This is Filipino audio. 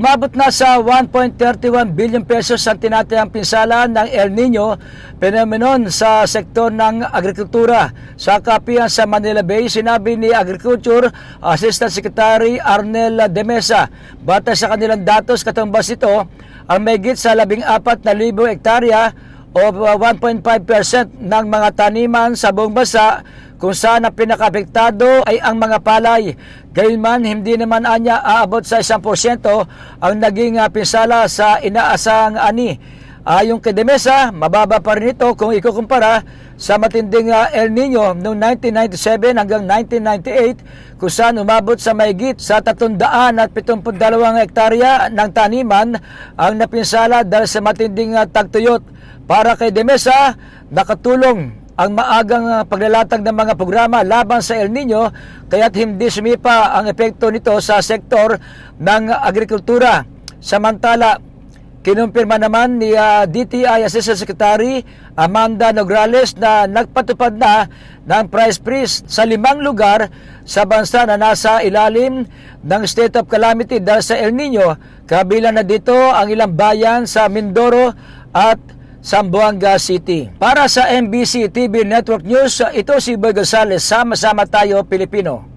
Umabot na sa 1.31 billion pesos ang tinatayang pinsala ng El Nino phenomenon sa sektor ng agrikultura. Sa kapihan sa Manila Bay, sinabi ni Agriculture Assistant Secretary Arnel De Mesa, batay sa kanilang datos katumbas ito, ang mayigit sa 14,000 hektarya o 1.5% ng mga taniman sa buong bansa kung saan ang pinakapektado ay ang mga palay. Gayunman, hindi naman anya aabot sa 1% ang naging ah, pinsala sa inaasang ani. Ayon kay Demesa, mababa pa rin ito kung ikukumpara sa matinding ah, El Nino noong 1997 hanggang 1998 kung saan umabot sa mahigit sa 372 hektarya ng taniman ang napinsala dahil sa matinding ah, tagtuyot. Para kay Demesa, nakatulong ang maagang ah, paglalatag ng mga programa laban sa El Nino kaya't hindi sumipa ang epekto nito sa sektor ng agrikultura. Samantala, kinumpirma naman ni ah, DTI Assistant Secretary Amanda Nograles na nagpatupad na ng price freeze sa limang lugar sa bansa na nasa ilalim ng state of calamity dahil sa El Nino. Kabilang na dito ang ilang bayan sa Mindoro at Zamboanga City. Para sa MBC TV Network News, ito si Boy Gonzales. Sama-sama tayo, Pilipino.